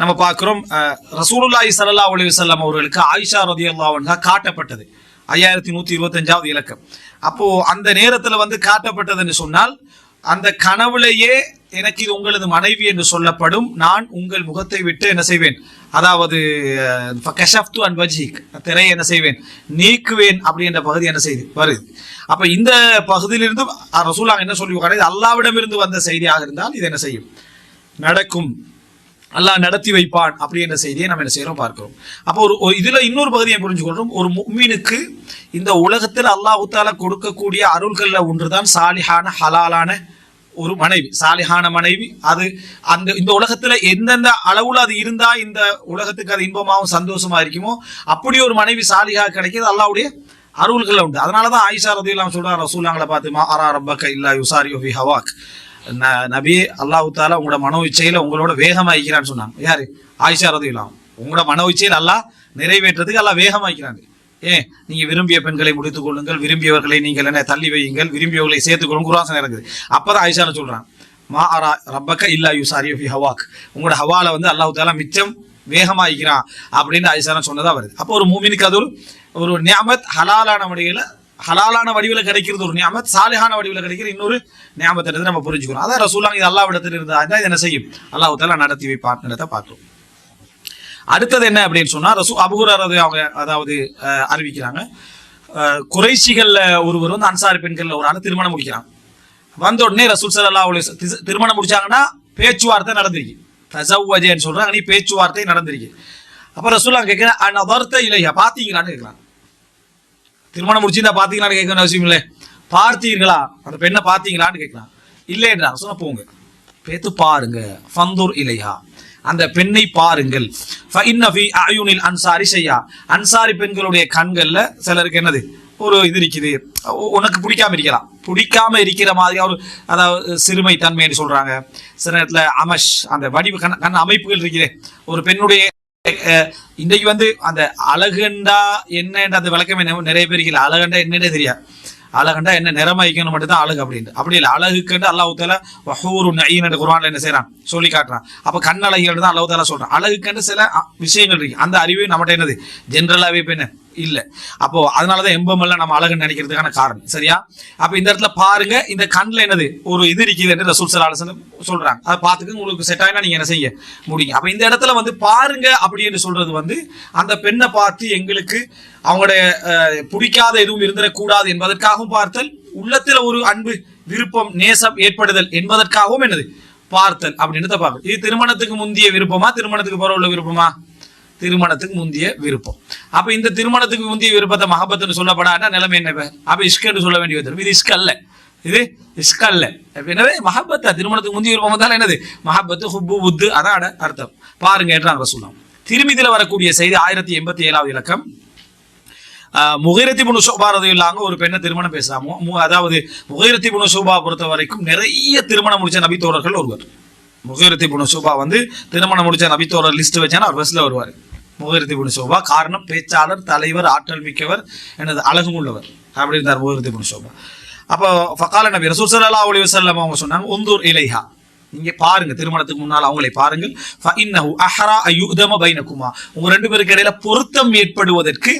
நம்ம பார்க்குறோம் ரசூலுல்லாஹி சல்லா அலைஹி அவர்களுக்கு ஆயிஷா ரதி அன்ஹா காட்டப்பட்டது. ஐயாயிரத்தி நூற்றி இருபத்தஞ்சாவது இலக்கம். அப்போது அந்த நேரத்தில் வந்து காட்டப்பட்டதுன்னு சொன்னால் அந்த கனவுலேயே எனக்கு இது உங்களது மனைவி என்று சொல்லப்படும் நான் உங்கள் முகத்தை விட்டு என்ன செய்வேன்? அதாவது கஷப்து அண்ட் வஜீக் திரையை என்ன செய்வேன்? நீக்குவேன் அப்படின்ற பகுதி என்ன செய்து வருது. அப்போ இந்த பகுதியிலிருந்து ரசூலாங்க என்ன சொல்லி கிடையாது அல்லாவிடமிருந்து வந்த செய்தியாக இருந்தால் இது என்ன செய்யும்? நடக்கும். அல்லாஹ் நடத்தி வைப்பான். அப்படின்ற செய்தியை நம்ம என்ன செய்யறோம் பார்க்கிறோம். அப்போ ஒரு இதுல இன்னொரு பகுதியை புரிஞ்சுக்கொள்றோம் ஒரு மீனுக்கு இந்த உலகத்தில் அல்லாஹுத்தால கொடுக்கக்கூடிய அருள்கள்ல ஒன்றுதான் சாலிஹான ஹலாலான ஒரு மனைவி. சாலிஹான மனைவி அது அந்த இந்த உலகத்துல எந்தெந்த அளவுல அது இருந்தா இந்த உலகத்துக்கு அது இன்பமாவும் சந்தோஷமா இருக்குமோ அப்படி ஒரு மனைவி சாலிஹா கிடைக்கிறது அல்லாவுடைய அருள்கள் உண்டு. அதனாலதான் ஆயிஷா ரதியெல்லாம் சொல்றாங்க ரசூலாங்களை பார்த்து மா அரா ரப்பக்க இல்லா யுசாரி ஹவாக். நபி அல்லாஹு தாலா உங்களோட மன உச்சையில உங்களோட வேகமா வைக்கிறான்னு சொன்னாங்க. யாரு? ஆயிஷா ரதியெல்லாம் உங்களோட மன உச்சையில் அல்லாஹ் நிறைவேற்றதுக்கு அல்லாஹ் வேகமா வைக்கிறாங்க ஏன்? நீங்க விரும்பிய பெண்களை முடித்துக் கொள்ளுங்கள் விரும்பியவர்களை நீங்கள் என்ன தள்ளி வையுங்கள் விரும்பியவர்களை சேர்த்துக்கொள்ளும் கொள்ளுங்க குராசன் இருக்குது. அப்பதான் ஆயிஷான்னு சொல்றான். மா அரா ரப்பக்க இல்லா யுசாரி ஃபி ஹவாக். உங்களோட ஹவால வந்து அல்லாஹு தாலா மிச்சம் வேகமாயிக்கிறான் அப்படின்னு ஆயிஷான்னு சொன்னதா வருது. அப்போ ஒரு மூமினுக்கு அது ஒரு ஒரு நியாமத் ஹலாலான வடிவில் ஹலாலான வடிவில் கிடைக்கிறது ஒரு நியாமத் சாலிஹான வடிவில் கிடைக்கிற இன்னொரு நியாமத்தை நம்ம புரிஞ்சுக்கிறோம் அதான் ரசூலாங்க இது அல்லாஹ் இடத்துல இருந்தா இது என்ன செய்யும்? அல்லாஹத்தால நடத்தி வைப்பார்ன்றதை பார்த்தோம் அடுத்தது என்ன அப்படின்னு சொன்னா ரசூ அபுகுரது அவங்க அதாவது அஹ், அறிவிக்கிறாங்க. அஹ், குறைஷிகள்ல ஒருவர் வந்து அன்சாரி பெண்கள்ல ஒரு ஆள் திருமணம் முடிக்கிறாங்க. வந்த உடனே ரசூல் ஸல்லல்லாஹு அலைஹி திருமணம் முடிச்சாங்கன்னா பேச்சுவார்த்தை நடந்திருக்கு. தசவ்வஜேன்னு சொல்றாங்க நீ பேச்சுவார்த்தை நடந்திருக்கு. அப்ப ரசூல்லா கேட்கிறேன் அனதர்த்த இல்லையா பாத்தீங்களான்னு கேட்கலாம் திருமணம் முடிச்சிருந்தா பாத்தீங்களான்னு கேட்கணும் அவசியம் இல்லை. பார்த்தீர்களா? அந்த பெண்ணை பார்த்தீங்களான்னு கேட்கலாம். இல்லைன்றா சொன்ன போங்க. பேத்து பாருங்க. ஃபந்தூர் இலையா அந்த பெண்ணை பாருங்கள். அயுனில் அன்சாரி செய்யா அன்சாரி பெண்களுடைய கண்கள்ல சிலருக்கு என்னது? ஒரு இது இருக்குது. உனக்கு பிடிக்காம இருக்கலாம். பிடிக்காம இருக்கிற மாதிரி ஒரு அதாவது சிறுமை தன்மைன்னு சொல்றாங்க. சில நேரத்தில் அமஷ் அந்த வடிவு கண் கண் அமைப்புகள் இருக்குது. ஒரு பெண்ணுடைய இன்றைக்கு வந்து அந்த அழகுண்டா என்னன்ற அந்த விளக்கம் என்ன நிறைய பேருக்கு இல்லை அழகுண்டா என்னன்னே தெரியாது. அழகுண்டா என்ன நிறமைக்கணும் மட்டும்தான் அழகு அப்படின்ட்டு. அப்படி இல்லை. அழகுக்குண்டு அல்லாஹ் தால வஹூரு நயீன் என்ற என்ன செய்யறான் சொல்லி காட்டுறான். அப்போ கண் அழகிகள் தான் அல்லாஹ் தாலா சொல்றான். அழகுக்குண்டு சில விஷயங்கள் இருக்கு. அந்த அறிவு நம்மகிட்ட என்னது? ஜென்ரலாகவே இப்போ என்ன? இல்ல. அப்போ அதனாலதான் எம்பம் எல்லாம் நம்ம அழகுன்னு நினைக்கிறதுக்கான காரணம். சரியா? அப்ப இந்த இடத்துல பாருங்க இந்த கண்ணுல என்னது? ஒரு இது இருக்குது என்று ரசூல் ஸல்லல்லாஹு சொல்றாங்க. அதை பார்த்துக்க உங்களுக்கு செட் ஆகினா நீங்க என்ன செய்ய முடியும் அப்ப இந்த இடத்துல வந்து பாருங்க அப்படின்னு சொல்றது வந்து அந்த பெண்ணை பார்த்து எங்களுக்கு அவங்களுடைய பிடிக்காத எதுவும் இருந்துடக்கூடாது என்பதற்காகவும் பார்த்தல் உள்ளத்துல ஒரு அன்பு விருப்பம் நேசம் ஏற்படுதல் என்பதற்காகவும் என்னது? பார்த்தல். அப்படின்னு பார்க்கணும். இது திருமணத்துக்கு முந்திய விருப்பமா திருமணத்துக்கு பிறகு உள்ள விருப்பமா? திருமணத்துக்கு முந்திய விருப்பம். அப்ப இந்த திருமணத்துக்கு முந்திய விருப்பத்தை மகபத்துன்னு சொல்லப்படாட்டா நிலைமை என்ன அப்ப இஷ்கன்னு சொல்ல வேண்டிய வந்துடும் இது இஷ்க அல்ல. இது இஷ்க அல்ல. அப்ப மஹபத்தா திருமணத்துக்கு முந்திய விருப்பம் வந்தாலும் என்னது? மஹபத்து ஹுப்பு புத்து அதான் அர்த்தம். பாருங்க என்றாங்க சொல்லலாம் திருமிதில வரக்கூடிய செய்தி ஆயிரத்தி எண்பத்தி ஏழாவது இலக்கம் முகைரத்தி புனு சோபா இல்லாங்க ஒரு பெண்ணை திருமணம் பேசுறாங்க மு- அதாவது முகைரத்தி புனு சோபா பொறுத்த வரைக்கும் நிறைய திருமணம் முடிச்ச நபித்தோழர்கள் ஒருவர். முகரத்தி புனு சோபா வந்து திருமணம் முடிச்ச நபித்தோட லிஸ்ட் வச்சானா அவர் பஸ்ல வருவார். முகரத்தி புனு சோபா காரணம் பேச்சாளர் தலைவர் ஆற்றல் மிக்கவர் எனது அழகும் உள்ளவர். அப்படி இருந்தார் முகரத்தி புனு சோபா அப்போ ஃபகால நபி ரசூல் சல்லா அலைஹி வஸல்லம் அவங்க சொன்னாங்க உந்தூர் இலைஹா. நீங்க பாருங்க திருமணத்துக்கு முன்னால் அவங்களை பாருங்கள். அஹரா அயுதம பைனகுமா. உங்க ரெண்டு பேருக்கு இடையில பொருத்தம் ஏற்படுவதற்கு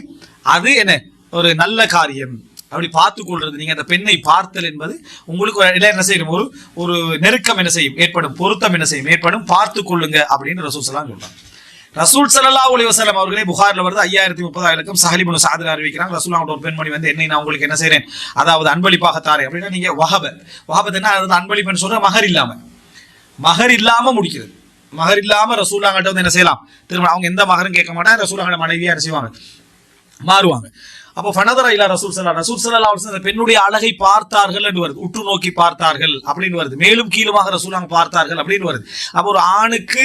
அது என்ன? ஒரு நல்ல காரியம். அப்படி பார்த்து கொள்றது. நீங்க அந்த பெண்ணை பார்த்தல் என்பது உங்களுக்கு இடையில என்ன செய்யும்? ஒரு ஒரு நெருக்கம் என்ன செய்யும்? ஏற்படும். பொருத்தம் என்ன செய்யும்? ஏற்படும். பார்த்து கொள்ளுங்க அப்படின்னு ரசூல் சலாம் சொல்றாங்க. ரசூல் சல்லா அலைஹி வசலம் அவர்களே புகாரில் வருது. ஐயாயிரத்தி முப்பதாயிரம் சஹலிபுன் சாதில் அறிவிக்கிறாங்க. ரசூல் அவங்களோட ஒரு பெண்மணி வந்து என்னை நான் உங்களுக்கு என்ன செய்யறேன் அதாவது அன்பளிப்பாக தாரேன். அப்படின்னா நீங்க வஹப. வஹபத் என்ன? அதாவது அன்பளிப்புன்னு சொல்ற மகர் இல்லாம. மகர் இல்லாம முடிக்கிறது. மகர் இல்லாம ரசூலாங்கிட்ட வந்து என்ன செய்யலாம்? திரும்ப அவங்க எந்த மகரும் கேட்க மாட்டாங்க. ரசூலாங்கிட்ட மனைவியா செய்வாங்க? மாறுவாங்க. அப்போ ஃபனதரா இல்ல ரசூல் சல்லா ரசூல் சல்லா அந்த பெண்ணுடைய அழகை பார்த்தார்கள் என்று வருது. உற்று நோக்கி பார்த்தார்கள் அப்படின்னு வருது. மேலும் கீழுமாக ரசூலாங்க பார்த்தார்கள் அப்படின்னு வருது. அப்போ ஒரு ஆணுக்கு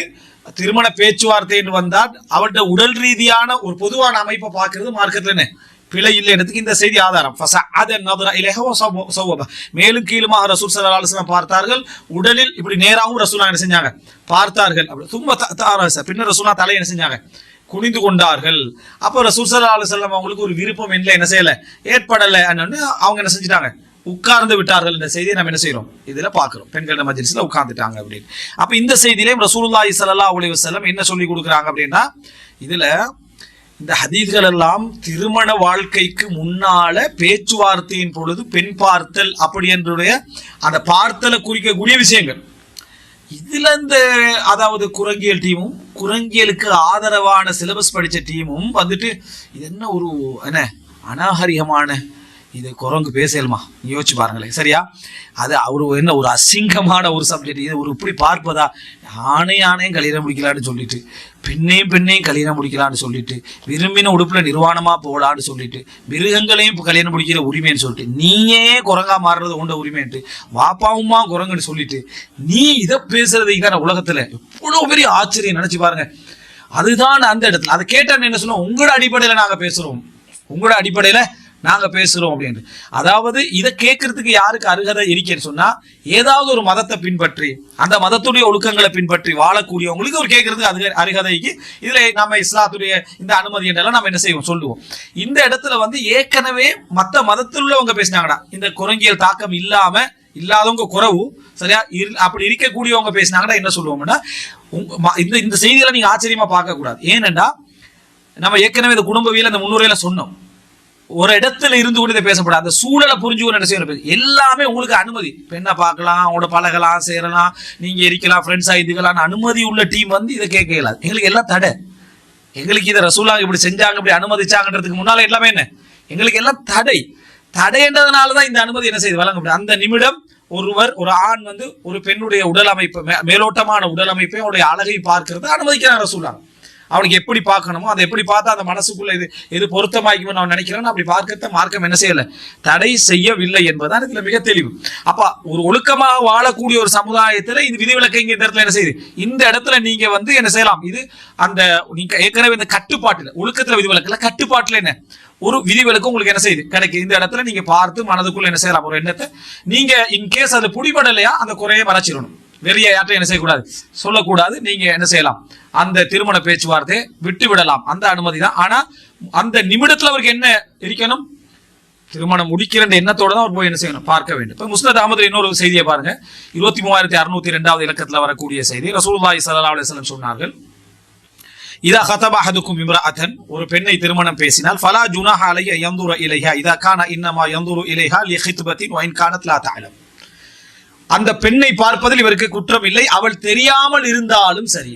திருமண பேச்சுவார்த்தை என்று வந்தால் அவருடைய உடல் ரீதியான ஒரு பொதுவான அமைப்பை பார்க்கிறது மார்க்கத்துல பிழை இல்லை இடத்துக்கு இந்த செய்தி ஆதாரம். மேலும் கீழுமாக ரசூல் ஸல்லல்லாஹு அலுவலம் பார்த்தார்கள். உடலில் இப்படி நேராகவும் ரசூலா என்ன செஞ்சாங்க? பார்த்தார்கள். அப்படி தும்ப பின்னர் ரசூலா தலை என்ன செஞ்சாங்க? குனிந்து கொண்டார்கள். அப்போ ரசூல் ஸல்லல்லாஹு அலைஹி அவங்களுக்கு ஒரு விருப்பம் இல்லை என்ன செய்யலை? ஏற்படலை. அவங்க என்ன செஞ்சிட்டாங்க? உட்கார்ந்து விட்டார்கள். என்ற செய்தியை நம்ம என்ன செய்யறோம்? இதுல பார்க்குறோம். பெண்கள் மஜ்லிஸ்ல உட்கார்ந்துட்டாங்க அப்படின்னு. அப்ப இந்த செய்தியிலேயும் ரசூல்லா இசல்லா அலி வஸல்லம் என்ன சொல்லி கொடுக்குறாங்க அப்படின்னா இதுல இந்த ஹதீஸ்கள் எல்லாம் திருமண வாழ்க்கைக்கு முன்னால பேச்சுவார்த்தையின் பொழுது பெண் பார்த்தல் அப்படி என்றுடைய அந்த பார்த்தலை குறிக்கக்கூடிய விஷயங்கள். இதுல இந்த அதாவது குரங்கியல் டீமும் குரங்கியலுக்கு ஆதரவான சிலபஸ் படிச்ச டீமும் வந்துட்டு இது என்ன ஒரு என்ன அநாகரிகமான இது குரங்கு பேசலுமா யோசிச்சு பாருங்களேன். சரியா? அது அவர் என்ன ஒரு அசிங்கமான ஒரு சப்ஜெக்ட் இது ஒரு இப்படி பார்ப்பதா? ஆணை ஆணையும் கல்யாணம் முடிக்கலான்னு சொல்லிட்டு பெண்ணையும் பெண்ணையும் கல்யாணம் முடிக்கலான்னு சொல்லிட்டு விரும்பின உடுப்பில் நிர்வாணமாக போகலான்னு சொல்லிட்டு மிருகங்களையும் இப்போ கல்யாணம் முடிக்கிற உரிமைன்னு சொல்லிட்டு நீயே குரங்கா மாறுறது உண்ட உரிமைன்ட்டு வாப்பாவுமா குரங்குன்னு சொல்லிட்டு நீ இதை பேசுறதுக்கான உலகத்தில் எவ்வளோ பெரிய ஆச்சரியம் நினச்சி பாருங்க. அதுதான் அந்த இடத்துல. அதை கேட்டான்னு என்ன சொன்னோம் உங்களோட அடிப்படையில் நாங்கள் பேசுகிறோம் உங்களோட அடிப்படையில் நாங்க பேசுறோம் அப்படின்னு அதாவது இதை கேட்கறதுக்கு யாருக்கு அருகதை இருக்கேன்னு சொன்னா ஏதாவது ஒரு மதத்தை பின்பற்றி அந்த மதத்துடைய ஒழுக்கங்களை பின்பற்றி வாழக்கூடியவங்களுக்கு ஒரு கேட்கறதுக்கு அது அருகதைக்கு இதுல நம்ம இஸ்லாத்துடைய இந்த அனுமதி என்றெல்லாம் நம்ம என்ன செய்வோம்? சொல்லுவோம். இந்த இடத்துல வந்து ஏற்கனவே மற்ற மதத்தில் உள்ளவங்க பேசினாங்கடா. இந்த குரங்கியல் தாக்கம் இல்லாம இல்லாதவங்க குறவு சரியா? இரு- அப்படி இருக்கக்கூடியவங்க பேசினாங்கன்னா என்ன சொல்லுவோம்னா ம- இந்த இந்த செய்திகளை நீங்க ஆச்சரியமா பார்க்க கூடாது ஏனென்றா நம்ம ஏற்கனவே இந்த குடும்பவியல் அந்த முன்னுரையில சொன்னோம். ஒரு இடத்துல இருந்து கொண்டு இதை பேசப்படாது. அந்த சூழலை புரிஞ்சுக்கணும் என்ன செய்யணும்? எல்லாமே உங்களுக்கு அனுமதி. பெண்ணை பார்க்கலாம் அவங்களோட பழகலாம் சேரலாம் நீங்க இருக்கலாம் ஃப்ரெண்ட்ஸ் இதுகளான அனுமதி உள்ள டீம் வந்து இதை கேட்க இயலாது. எங்களுக்கு எல்லாம் தடை. எங்களுக்கு இதை ரசூலா இப்படி செஞ்சாங்க இப்படி அனுமதிச்சாங்கன்றதுக்கு முன்னால எல்லாமே என்ன? எங்களுக்கு எல்லாம் தடை. தடைன்றதுனால தான் இந்த அனுமதி என்ன செய்து வழங்க முடியும்? அந்த நிமிடம் ஒருவர் ஒரு ஆண் வந்து ஒரு பெண்ணுடைய உடல் அமைப்பு மே- மேலோட்டமான உடல் அமைப்பை அவருடைய அழகை பார்க்கிறது அனுமதிக்கிறான் ரசூலாங்க. அவனுக்கு எப்படி பார்க்கணுமோ அதை எப்படி பார்த்தா அந்த மனசுக்குள்ள இது எது பொருத்தமாக்கும்னு நான் நினைக்கிறேன் அப்படி பார்க்கறத மார்க்கம் என்ன செய்யல. தடை செய்யவில்லை என்பதுதான் இதுல மிக தெளிவு. அப்ப ஒரு ஒழுக்கமாக வாழக்கூடிய ஒரு சமுதாயத்துல இது விதிவிலக்கு இங்க இந்த இடத்துல என்ன செய்யுது? இந்த இடத்துல நீங்க வந்து என்ன செய்யலாம்? இது அந்த நீங்க ஏற்கனவே இந்த கட்டுப்பாட்டுல ஒழுக்கத்துல விதிவிலக்குல கட்டுப்பாட்டுல என்ன? ஒரு விதிவிலக்கு உங்களுக்கு என்ன செய்யுது? கிடைக்கு. இந்த இடத்துல நீங்க பார்த்து மனதுக்குள்ள என்ன செய்யலாம்? ஒரு எண்ணத்தை. நீங்க இன்கேஸ் அது புடிபடலையா அந்த குறையை மறைச்சிடணும். வெறிய யார்ட்டும் என்ன செய்யக்கூடாது? சொல்லக்கூடாது. நீங்க என்ன செய்யலாம்? அந்த திருமண பேச்சுவார்த்தையை விட்டு விடலாம் அந்த அனுமதி தான். ஆனா அந்த நிமிடத்துல அவருக்கு என்ன இருக்கணும் திருமணம் முடிக்கிற எண்ணத்தோட தான் அவர் போய் என்ன செய்யணும்? பார்க்க வேண்டும். இப்போ முஸ்னத் அகமது இன்னொரு செய்தியை பாருங்க. இருபத்தி மூவாயிரத்தி அறுநூத்தி ரெண்டாவது இலக்கத்தில் வரக்கூடிய செய்தி. ரசூல்லாய் சல்லா அலைஹி சொன்னார்கள் இதா கதப அஹதுக்கும் இம்ரஅத்தன். ஒரு பெண்ணை திருமணம் பேசினால் ஃபலா ஜுனாஹா அலைய யந்துர இலைஹா இதா கான இன்னமா யந்துரு இலைஹா லி ஹித்பத்தின் வ இன் கானத் லா அந்த பெண்ணை பார்ப்பதில் இவருக்கு குற்றம் இல்லை. அவள் தெரியாமல் இருந்தாலும் சரி.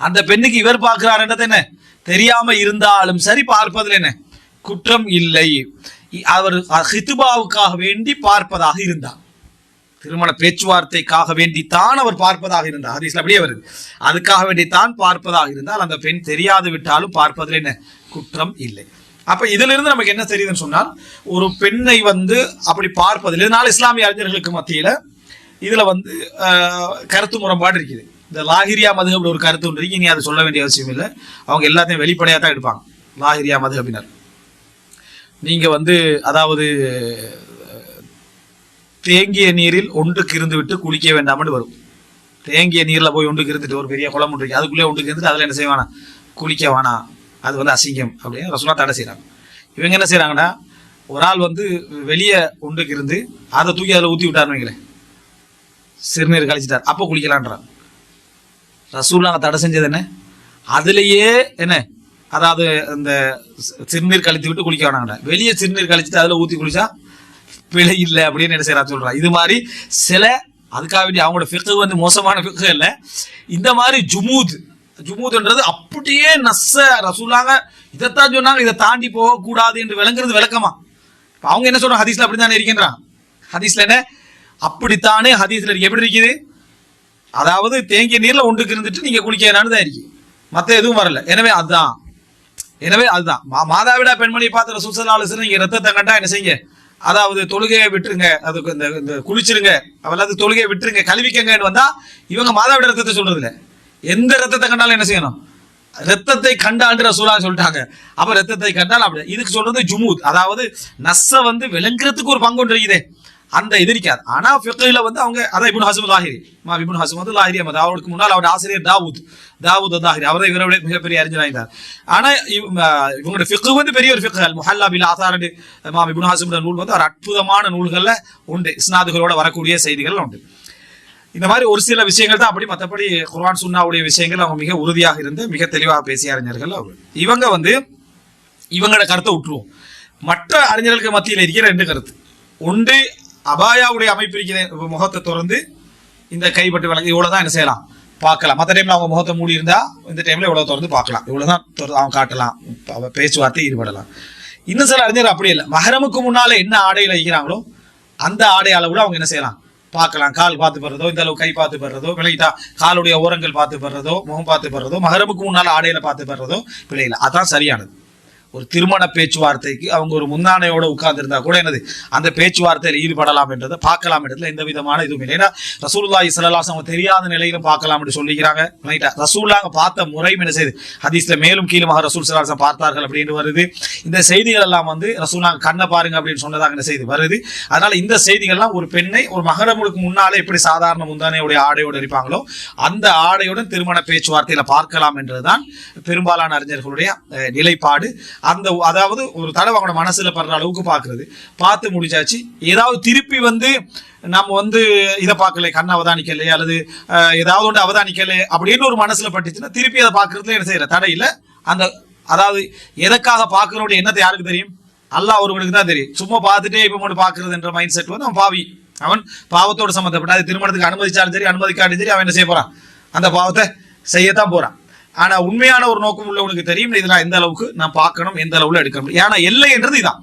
அந்த பெண்ணுக்கு இவர் பார்க்கிறார்ன்றது என்ன? தெரியாம இருந்தாலும் சரி பார்ப்பதில் என்ன? குற்றம் இல்லை. அவர் ஹித்துபாவுக்காக வேண்டி பார்ப்பதாக இருந்தார். திருமண பேச்சுவார்த்தைக்காக வேண்டித்தான் அவர் பார்ப்பதாக இருந்தார். ஹதீஸ்ல அப்படியே வருது. அதுக்காக வேண்டித்தான் பார்ப்பதாக இருந்தால் அந்த பெண் தெரியாது விட்டாலும் பார்ப்பதில் என்ன? குற்றம் இல்லை. அப்ப இதுல இருந்து நமக்கு என்ன தெரியுதுன்னு சொன்னால் ஒரு பெண்ணை வந்து அப்படி பார்ப்பதில் இதனால இஸ்லாமிய அறிஞர்களுக்கு மத்தியில இதுல வந்து கருத்து முரண்பாடு இருக்குது. இந்த லாகிரியா மதுகப்ல ஒரு கருத்து ஒன்று இருக்கு. நீ அதை சொல்ல வேண்டிய அவசியம் இல்லை. அவங்க எல்லாத்தையும் வெளிப்படையாக தான் எடுப்பாங்க. லாகிரியா மதுகபினர் நீங்கள் வந்து அதாவது தேங்கிய நீரில் ஒன்றுக்கு இருந்து விட்டு குளிக்க வேண்டாம்னு வரும். தேங்கிய நீரில் போய் ஒன்றுக்கு இருந்துட்டு ஒரு பெரிய குளம் ஒன்று இருக்கு. அதுக்குள்ளே ஒன்றுக்கு இருந்துட்டு அதில் என்ன செய்வானா? குளிக்க வேணாம். அது வந்து அசிங்கம் அப்படின்னு ரசோலா தடை செய்கிறாங்க இவங்க என்ன செய்கிறாங்கன்னா ஒரு ஆள் வந்து வெளியே ஒன்றுக்கு இருந்து அதை தூக்கி அதில் ஊற்றி விட்டாருன்னு வைங்களேன். சிறுநீர் கழிச்சிட்டார். அப்போ குளிக்கலான்றார் ரசூலா தடை செஞ்சது என்ன? அதுலேயே என்ன? அதாவது இந்த சிறுநீர் கழித்து விட்டு குளிக்க வேணாங்கடா. வெளியே சிறுநீர் கழிச்சிட்டு அதில் ஊற்றி குளிச்சா பிழை இல்லை அப்படின்னு என்ன செய்யறா சொல்றா இது மாதிரி சில அதுக்காக வேண்டிய அவங்களோட ஃபிக்கு வந்து மோசமான ஃபிக்கு இல்லை. இந்த மாதிரி ஜுமூத் ஜுமூத்ன்றது அப்படியே நஸ்ஸ ரசூலாங்க இதைத்தான் சொன்னாங்க. இதை தாண்டி போகக்கூடாது என்று விளங்குறது விளக்கமா. அவங்க என்ன சொல்றாங்க? ஹதீஸ்ல அப்படித்தானே இருக்கின்றான் ஹதீஸ்ல என்ன? அப்படித்தானே ஹதீஸ்ல எப்படி இருக்குது? அதாவது தேங்கிய நீர்ல ஒன்றுக்கு இருந்துட்டு நீங்க குளிக்க தான் இருக்கு. மத்த எதுவும் வரல. எனவே அதுதான் எனவே அதுதான். மா- மாதாவிடா பெண்மணியை பார்த்து ரசூல் நீங்க ரத்தத்தை கண்டா என்ன செய்யுங்க? அதாவது தொழுகையை விட்டுருங்க. அதுக்கு இந்த இந்த குளிச்சிருங்க. அவளாவது தொழுகையை விட்டுருங்க கழுவிக்கங்கன்னு வந்தா இவங்க மாதாவிட ரத்தத்தை சொல்றது இல்லை எந்த ரத்தத்தை கண்டாலும் என்ன செய்யணும்? ரத்தத்தை கண்டால் ரசூலா சொல்லிட்டாங்க. அப்ப ரத்தத்தை கண்டால் அப்படி. இதுக்கு சொல்றது ஜுமூத். அதாவது நஸ்ஸை வந்து விளங்குறதுக்கு ஒரு பங்கு ஒன்று இருக்குதே. அந்த எதிரிக்காது ஆனா ஃபிக்ஹில வந்து அவங்க அதான் இபுன் ஹசம் லாஹிரி மா இபுன் ஹசம் வந்து லாஹிரி அவருக்கு முன்னால் அவருடைய ஆசிரியர் தாவூத் தாவூத் லாஹிரி அவரை இவரை விட மிகப்பெரிய அறிஞராயிருந்தார் ஆனா இவங்களுடைய ஃபிக்கு வந்து பெரிய ஒரு ஃபிக்கு முஹல்லா பில் ஆசார் மா இபுன் ஹசம் நூல் வந்து ஒரு அற்புதமான நூல்களில் உண்டு. இஸ்னாதுகளோட வரக்கூடிய செய்திகள் உண்டு. இந்த மாதிரி ஒரு சில விஷயங்கள் தான் அப்படி மற்றபடி குர்ஆன் சுன்னாவுடைய விஷயங்கள் அவங்க மிக உறுதியாக இருந்து மிக தெளிவாக பேசிய அறிஞர்கள் அவங்க. இவங்க வந்து இவங்களோட கருத்தை விட்டுருவோம் மற்ற அறிஞர்களுக்கு மத்தியில் இருக்கிற ரெண்டு கருத்து. ஒன்று அபாயாவுடைய அமைப்பு இருக்கிற முகத்தை திறந்து இந்த கைப்பட்டு விளக்கு இவ்வளோதான் என்ன செய்யலாம்? பார்க்கலாம். மற்ற டைமில் அவங்க முகத்தை மூடி இருந்தா இந்த டைமில் இவ்வளோ திறந்து பார்க்கலாம். இவ்வளோதான் அவன் காட்டலாம். அவன் பேச்சுவார்த்தை ஈடுபடலாம். இன்னும் சில அறிஞர் அப்படி இல்லை. மகரமுக்கு முன்னால் என்ன ஆடையில் வைக்கிறாங்களோ அந்த ஆடை அளவில் அவங்க என்ன செய்யலாம்? பார்க்கலாம். கால் பார்த்து படுறதோ இந்த அளவு கை பார்த்து படுறதோ விளையிட்டா காலுடைய ஓரங்கள் பார்த்து படுறதோ முகம் பார்த்து படுறதோ மகரமுக்கு முன்னால் ஆடையில் பார்த்து படுறதோ பிழையில அதான் சரியானது. ஒரு திருமண பேச்சுவார்த்தைக்கு அவங்க ஒரு முந்தானையோட உட்கார்ந்துருந்தா கூட எனது அந்த பேச்சுவார்த்தையில் ஈடுபடலாம் என்றதை பார்க்கலாம் என்றதுல எந்த விதமான இதுவும் இல்லை. ஏன்னா ரசூல்லா ஸல்லல்லாஹு அவங்க தெரியாத நிலையிலும் பார்க்கலாம் என்று சொல்லிக்கிறாங்க ரைட்டா? ரசூல்லாங்க பார்த்த முறையும் என்ன செய்யுது ஹதீஸ்ல மேலும் கீழுமாக ரசூல் சலாசம் பார்த்தார்கள் அப்படின்னு வருது. இந்த செய்திகள் எல்லாம் வந்து ரசூலாங்க கண்ணை பாருங்க அப்படின்னு சொன்னதாக என்ன செய்து? வருது. அதனால இந்த செய்திகள்லாம் ஒரு பெண்ணை ஒரு மகரமுழுக்கு முன்னாலே எப்படி சாதாரண முந்தானையுடைய ஆடையோடு இருப்பாங்களோ அந்த ஆடையுடன் திருமண பேச்சுவார்த்தையில பார்க்கலாம் என்றதுதான் பெரும்பாலான அறிஞர்களுடைய நிலைப்பாடு. அந்த அதாவது ஒரு தடவை அவங்களோட மனசுல படுற அளவுக்கு பார்க்கிறது பார்த்து முடிச்சாச்சு. ஏதாவது திருப்பி வந்து நம்ம வந்து இதை பார்க்கல கண் அவதானிக்கலையே அல்லது ஏதாவது ஒன்று அவதானிக்கலை அப்படின்னு ஒரு மனசுல பட்டுச்சுன்னா திருப்பி அதை பார்க்கறதுல என்ன செய்யற? தடை அந்த அதாவது எதற்காக பார்க்கறோட எண்ணத்தை யாருக்கு தெரியும்? அல்லாஹ் ஒருவனுக்கு தான் தெரியும். சும்மா பார்த்துட்டே இப்போ மட்டும் பார்க்கறது என்ற மைண்ட் செட் வந்து அவன் பாவி. அவன் பாவத்தோட சம்மந்தப்பட்ட அது திருமணத்துக்கு அனுமதிச்சாலும் சரி அனுமதிக்காலும் சரி அவன் என்ன செய்ய போறான்? அந்த பாவத்தை செய்யத்தான் போறான். ஆனா உண்மையான ஒரு நோக்கம் உள்ளவனுக்கு தெரியும். இதெல்லாம் எந்த அளவுக்கு நான் பார்க்கணும் எந்த அளவுல எடுக்கணும். ஏன்னா எல்லை என்றது இதான்.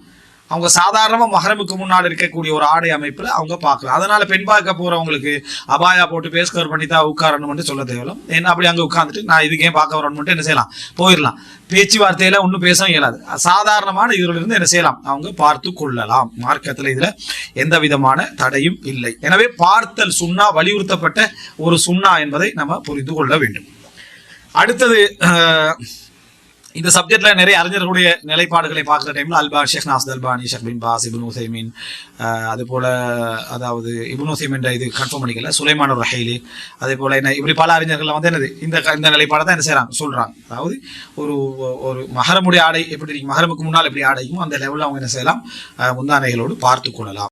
அவங்க சாதாரணமா மகரமுக்கு முன்னாடி இருக்கக்கூடிய ஒரு ஆடை அமைப்புல அவங்க பார்க்கலாம். அதனால பெண் பார்க்க போறவங்களுக்கு அபாயா போட்டு பேஸ் கவர் பண்ணி தான் உட்காரணும்னு சொல்ல தேவையில்லை ஏன்னா அப்படி அங்க உட்காந்துட்டு நான் இதுக்கே ஏன் பார்க்க வரணும்னு என்ன செய்யலாம்? போயிடலாம். பேச்சுவார்த்தையில ஒன்றும் பேச இயலாது. சாதாரணமான இதுல இருந்து என்ன செய்யலாம்? அவங்க பார்த்து கொள்ளலாம். மார்க்கத்தில் இதுல எந்த விதமான தடையும் இல்லை. எனவே பார்த்தல் சுண்ணா வலியுறுத்தப்பட்ட ஒரு சுண்ணா என்பதை நம்ம புரிந்து கொள்ள வேண்டும். அடுத்தது இந்த சப்ஜெக்ட்ல நிறைய அறிஞர்களுடைய நிலைப்பாடுகளை பார்க்குற டைம்ல அல்பா ஷேக் நாசத் அல்பானி ஷேக் பின் பாஸ் இபுன் உசைமின் அது போல அதாவது இபுன் உசைமின் இது கன்ஃபார்ம் பண்ணிக்கல சுலைமான் ரஹைலி அதே போல என்ன இப்படி பல அறிஞர்கள் வந்து என்னது இந்த க- இந்த நிலைப்பாடை தான் என்ன செய்யறாங்க சொல்றாங்க. அதாவது ஒரு ஒரு மகரமுடைய ஆடை எப்படி மகரமுக்கு முன்னால் எப்படி ஆடையும் அந்த லெவலில் அவங்க என்ன செய்யலாம் முந்தானைகளோடு பார்த்து கொள்ளலாம்.